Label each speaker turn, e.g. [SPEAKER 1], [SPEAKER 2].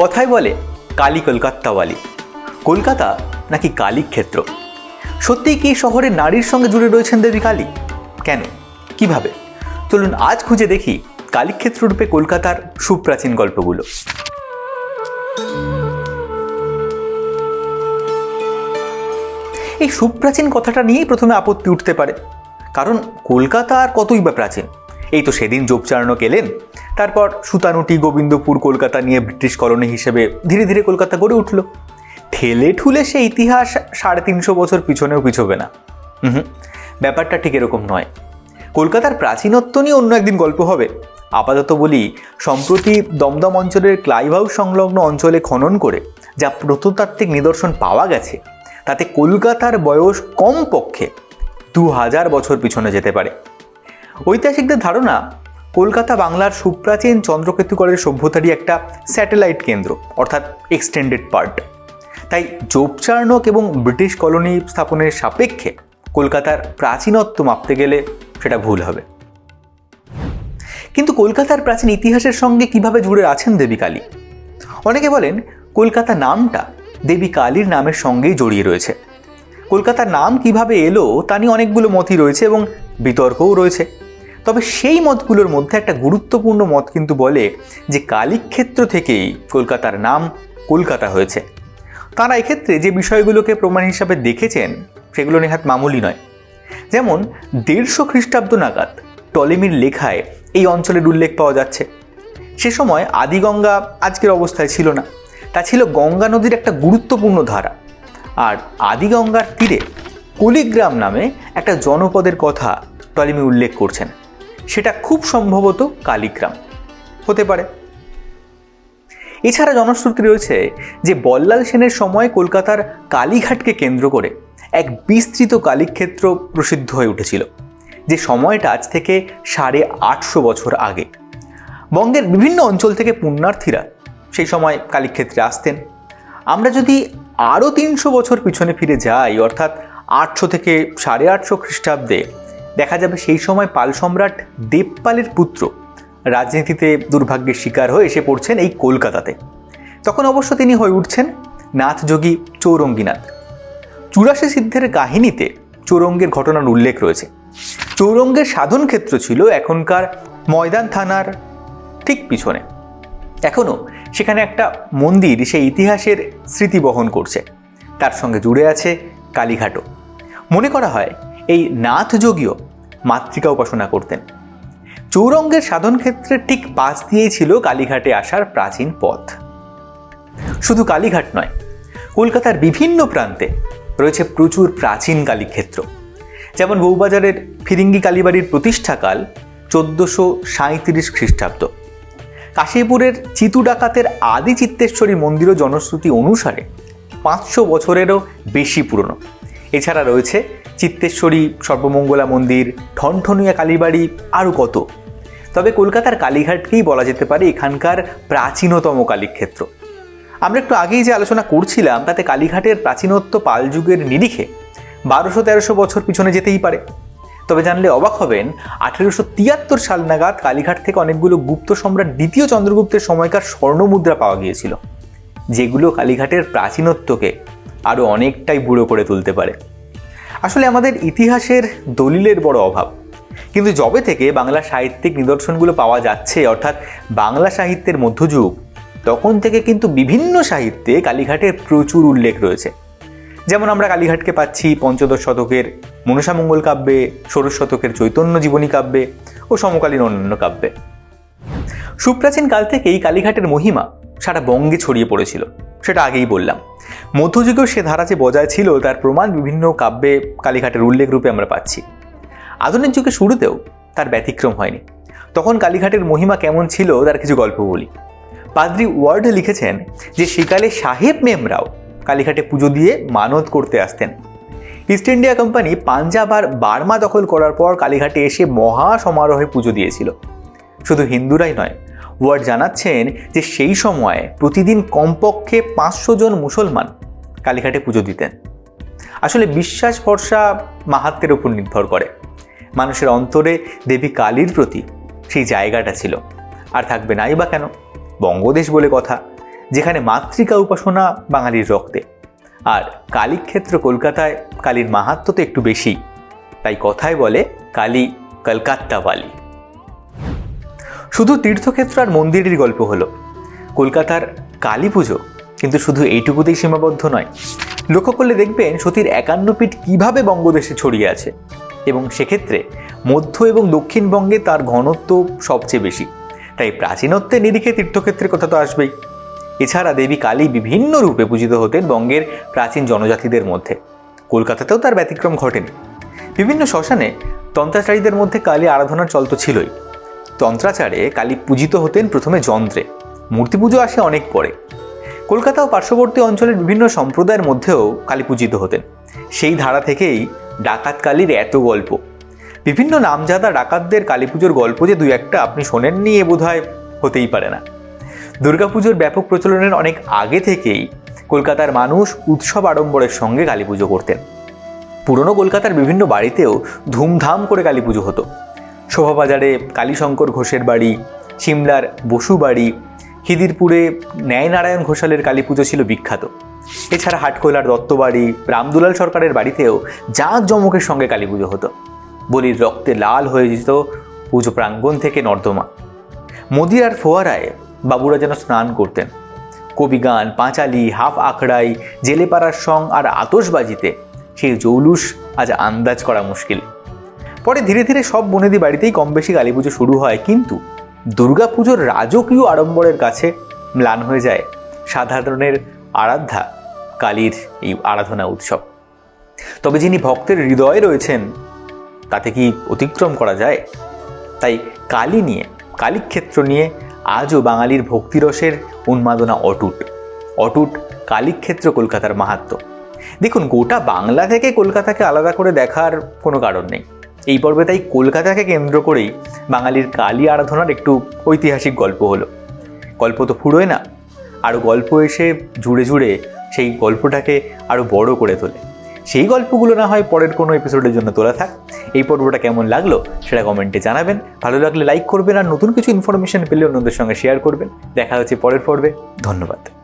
[SPEAKER 1] কথায় বলে কালী কলকাত্তাওয়ালি। কলকাতা নাকি কালী ক্ষেত্র সত্যিই কি শহরে নারীর সঙ্গে জুড়ে রয়েছেন দেবী কালী? কেন? কীভাবে? চলুন আজ খুঁজে দেখি কালীক্ষেত্র রূপে কলকাতার সুপ্রাচীন গল্পগুলো। এই সুপ্রাচীন কথাটা নিয়েই প্রথমে আপত্তি উঠতে পারে। কারণ কলকাতা আর কতই বা প্রাচীন? এই তো সেদিন যোগচারণক এলেন। তারপর সুতানুটি গোবিন্দপুর কলকাতা নিয়ে ব্রিটিশ কলোনি হিসেবে ধীরে ধীরে কলকাতা গড়ে উঠল। ঠেলে ঠুলে সে ইতিহাস সাড়ে তিনশো বছর পিছনেও পিছবে না। হুম, ব্যাপারটা ঠিক এরকম নয়। কলকাতার প্রাচীনত্ব নিয়ে অন্য একদিন গল্প হবে। আপাতত বলি, সম্প্রতি দমদম অঞ্চলের ক্লাইভ হাউস সংলগ্ন অঞ্চলে খনন করে যা প্রত্নতাত্ত্বিক নিদর্শন পাওয়া গেছে, তাতে কলকাতার বয়স কমপক্ষে দু হাজার বছর পিছনে যেতে পারে। ঐতিহাসিকদের ধারণা, কলকাতা বাংলার সুপ্রাচীন চন্দ্রকেতুগড়ের সভ্যতারই একটা স্যাটেলাইট কেন্দ্র, অর্থাৎ এক্সটেন্ডেড পার্ট। তাই যোগচারণক এবং ব্রিটিশ কলোনি স্থাপনের সাপেক্ষে কলকাতার প্রাচীনত্ব মাপতে গেলে সেটা ভুল হবে। কিন্তু কলকাতার প্রাচীন ইতিহাসের সঙ্গে কীভাবে জুড়ে আছেন দেবী কালী? অনেকে বলেন, কলকাতা নামটা দেবী কালীর নামের সঙ্গেই জড়িয়ে রয়েছে। কলকাতার নাম কীভাবে এলো তা নিয়ে অনেকগুলো মতই রয়েছে এবং বিতর্কও রয়েছে। তবে সেই মতগুলোর মধ্যে একটা গুরুত্বপূর্ণ মত কিন্তু বলে যে কালীক্ষেত্র থেকেই কলকাতার নাম কলকাতা হয়েছে। তারা এক্ষেত্রে যে বিষয়গুলোকে প্রমাণ হিসাবে দেখেছেন, সেগুলো নেহাত মামুলি নয়। যেমন, দেড়শো খ্রিস্টাব্দ নাগাদ টলেমির লেখায় এই অঞ্চলের উল্লেখ পাওয়া যাচ্ছে। সে সময় আদিগঙ্গা আজকের অবস্থায় ছিল না। তা ছিল গঙ্গা নদীর একটা গুরুত্বপূর্ণ ধারা। আর আদিগঙ্গার তীরে কলিগ্রাম নামে একটা জনপদের কথা টলেমি উল্লেখ করছেন। সেটা খুব সম্ভবত কালীগ্রাম। হতে পারে। এছাড়া জনশ্রুতি রয়েছে যে বল্লাল সেনের সময় কলকাতার কালীঘাটকে কেন্দ্র করে এক বিস্তৃত কালীক্ষেত্র প্রসিদ্ধ হয়ে উঠেছিল, যে সময়টা আজ থেকে সাড়ে আটশো বছর আগে। বঙ্গের বিভিন্ন অঞ্চল থেকে পুণ্যার্থীরা সেই সময় কালীক্ষেত্রে আসতেন। আমরা যদি আরও তিনশো বছর পিছনে ফিরে যাই, অর্থাৎ আটশো থেকে সাড়ে আটশো খ্রিস্টাব্দে দেখা যাবে সেই সময় পাল সম্রাট দেবপালের পুত্র। রাজনীতিতে দুর্ভাগ্যের শিকার হয়ে এসে পড়ছেন এই কলকাতাতে। তখন অবশ্য তিনি হয়ে উঠছেন নাথযোগী চৌরঙ্গীনাথ। চুরাশি সিদ্ধের কাহিনীতে চৌরঙ্গের ঘটনার উল্লেখ রয়েছে। চৌরঙ্গের সাধন ক্ষেত্র ছিল এখনকার ময়দান থানার ঠিক পিছনে। এখনও সেখানে একটা মন্দির সেই ইতিহাসের স্মৃতি বহন করছে। তার সঙ্গে জুড়ে আছে কালীঘাটও। মনে করা হয় এই নাথযোগীও মাতৃকা উপাসনা করতেন। চৌরঙ্গের সাধন ক্ষেত্রের ঠিক পাশ দিয়েই ছিল কালীঘাটে আসার প্রাচীন পথ। শুধু কালীঘাট নয়, কলকাতার বিভিন্ন প্রান্তে রয়েছে প্রচুর প্রাচীন কালীক্ষেত্র। যেমন বউবাজারের ফিরিঙ্গি কালীবাড়ির প্রতিষ্ঠাকাল চোদ্দোশো সাঁত্রিশ খ্রিস্টাব্দ। কাশীপুরের চিতু ডাকাতের আদি চিত্তেশ্বরী মন্দিরও জনশ্রুতি অনুসারে পাঁচশো বছরেরও বেশি পুরনো। এছাড়া রয়েছে চিত্তেশ্বরী, সর্বমঙ্গলা মন্দির, ঠনঠনিয়া কালীবাড়ি আরও কত। তবে কলকাতার কালীঘাটকেই বলা যেতে পারে এখানকার প্রাচীনতম কালীক্ষেত্র। আমরা একটু আগেই যে আলোচনা করছিলাম, তাতে কালীঘাটের প্রাচীনত্ব পাল যুগের নিরিখে বারোশো তেরোশো বছর পিছনে যেতেই পারে। তবে জানলে অবাক হবেন আঠেরোশো তিয়াত্তর সাল নাগাদ কালীঘাট থেকে অনেকগুলো গুপ্ত সম্রাট দ্বিতীয় চন্দ্রগুপ্তের সময়কার স্বর্ণমুদ্রা পাওয়া গিয়েছিল, যেগুলো কালীঘাটের প্রাচীনত্বকে আরও অনেকটাই বুড়ো করে তুলতে পারে। আসলে আমাদের ইতিহাসের দলিলের বড় অভাব। কিন্তু যবে থেকে বাংলা সাহিত্যিক নিদর্শনগুলো পাওয়া যাচ্ছে, অর্থাৎ বাংলা সাহিত্যের মধ্যযুগ, তখন থেকে কিন্তু বিভিন্ন সাহিত্যে কালীঘাটের প্রচুর উল্লেখ রয়েছে। যেমন আমরা কালীঘাটকে পাচ্ছি পঞ্চদশ শতকের মনসামঙ্গল কাব্যে, ষোড়শ শতকের চৈতন্য জীবনী কাব্যে ও সমকালীন অন্যান্য কাব্যে। সুপ্রাচীন কাল থেকেই কালীঘাটের মহিমা সারা বঙ্গে ছড়িয়ে পড়েছিল, সেটা আগেই বললাম। মধ্যযুগেও সে ধারা যে বজায় ছিল, তার প্রমাণ বিভিন্ন কাব্যে কালীঘাটের উল্লেখ রূপে আমরা পাচ্ছি। আধুনিক যুগে শুরুতেও তার ব্যতিক্রম হয়নি। তখন কালীঘাটের মহিমা কেমন ছিল, তার কিছু গল্প বলি। পাদ্রি ওয়ার্ড লিখেছেন যে সেকালে সাহেব মেমরাও কালীঘাটে পুজো দিয়ে মানত করতে আসতেন। ইস্ট ইন্ডিয়া কোম্পানি পাঞ্জাব আর বার্মা দখল করার পর কালীঘাটে এসে মহা সমারোহে পুজো দিয়েছিল। শুধু হিন্দুরাই নয় ওয়ার্ড জানাচ্ছেন যে সেই সময় প্রতিদিন কমপক্ষে পাঁচশো জন মুসলমান কালীঘাটে পুজো দিতেন। আসলে বিশ্বাস ভরসা মাহাত্মের উপর নির্ভর করে। মানুষের অন্তরে দেবী কালীর প্রতি সেই জায়গাটা ছিল। আর থাকবে নাই বা কেন? বঙ্গদেশ বলে কথা, যেখানে মাতৃকা উপাসনা বাঙালির রক্তে। আর কালীক্ষেত্র কলকাতায় কালীর মাহাত্ম তো একটু বেশি তাই কথায় বলে কালী কলকাত্তা বালি। শুধু তীর্থক্ষেত্র আর মন্দিরের গল্প হলো। কলকাতার কালী পুজো কিন্তু শুধু এইটুকুতেই সীমাবদ্ধ নয়। লক্ষ্য করলে দেখবেন সতীর একান্ন পীঠ কীভাবে বঙ্গদেশে ছড়িয়ে আছে এবং সেক্ষেত্রে মধ্য এবং দক্ষিণবঙ্গে তার ঘনত্ব সবচেয়ে বেশি। তাই প্রাচীনত্বের নিরিখে তীর্থক্ষেত্রের কথা তো আসবেই। এছাড়া দেবী কালী বিভিন্ন রূপে পূজিত হতেন বঙ্গের প্রাচীন জনজাতিদের মধ্যে। কলকাতাতেও তার ব্যতিক্রম ঘটেনি। বিভিন্ন শ্মশানে তন্ত্রাচারীদের মধ্যে কালী আরাধনার চল তো ছিলই। তন্ত্রাচারে কালী পূজিত হতেন প্রথমে যন্ত্রে। মূর্তি পুজো আসে অনেক পরে। কলকাতা ও পার্শ্ববর্তী অঞ্চলের বিভিন্ন সম্প্রদায়ের মধ্যেও কালী পূজিত হতেন। সেই ধারা থেকেই ডাকাত কালীর এত গল্প। বিভিন্ন নামজাদা ডাকাতদের কালী পুজোর গল্প যে দুই একটা আপনি শোনেননি এ বোধ হতেই পারে না। দুর্গাপুজোর ব্যাপক প্রচলনের অনেক আগে থেকেই কলকাতার মানুষ উৎসব আড়ম্বরের সঙ্গে কালী পুজো করতেন। পুরনো কলকাতার বিভিন্ন বাড়িতেও ধুমধাম করে কালী পুজো হতো। শোভাবাজারে কালীশঙ্কর ঘোষের বাড়ি, সিমলার বসু বাড়ি, খিদিরপুরে ন্যায়নারায়ণ ঘোষালের কালী পুজো ছিল বিখ্যাত। এছাড়া হাটখোলার দত্তবাড়ি, রামদুলাল সরকারের বাড়িতেও জাঁক জমকের সঙ্গে কালী পুজো হতো। বলির রক্তে লাল হয়ে যেত পুজো প্রাঙ্গণ থেকে নর্দমা। মদিরার ফোয়ারায় বাবুরা যেন স্নান করতেন। কবিগান পাঁচালি, হাফ আখড়াই, জেলেপাড়ার সং আর আতসবাজিতে সেই জৌলুস আজ আন্দাজ করা মুশকিল। পরে ধীরে ধীরে সব বনেদি বাড়িতেই কম বেশি কালী পুজো শুরু হয়, কিন্তু দুর্গাপুজোর রাজকীয় আড়ম্বরের কাছে ম্লান হয়ে যায় সাধারণের আরাধ্যা, কালীর এই আরাধনা উৎসব। তবে যিনি ভক্তের হৃদয়ে রয়েছেন, তাতে কি অতিক্রম করা যায়? তাই কালী নিয়ে, কালীক্ষেত্র নিয়ে আজও বাঙালির ভক্তিরসের উন্মাদনা অটুট। অটুট কালীক্ষেত্র কলকাতার মাহাত্ম। দেখুন, গোটা বাংলা থেকে কলকাতাকে আলাদা করে দেখার কোনো কারণ নেই। এই পর্বে তাই কলকাতাকে কেন্দ্র করেই বাঙালির কালী আরাধনার একটু ঐতিহাসিক গল্প হলো। গল্প তো ফুরোয় না আরও গল্প এসে জুড়ে জুড়ে সেই গল্পটাকে আরও বড় করে তোলে। সেই গল্পগুলো না হয় পরের কোনো এপিসোডের জন্য তোলা থাক। এই পর্বটা কেমন লাগল সেটা কমেন্টে জানাবেন। ভালো লাগলে লাইক করবেন আর নতুন কিছু ইনফরমেশন পেলে অন্যদের সঙ্গে শেয়ার করবেন। দেখা হচ্ছে পরের পর্বে। ধন্যবাদ।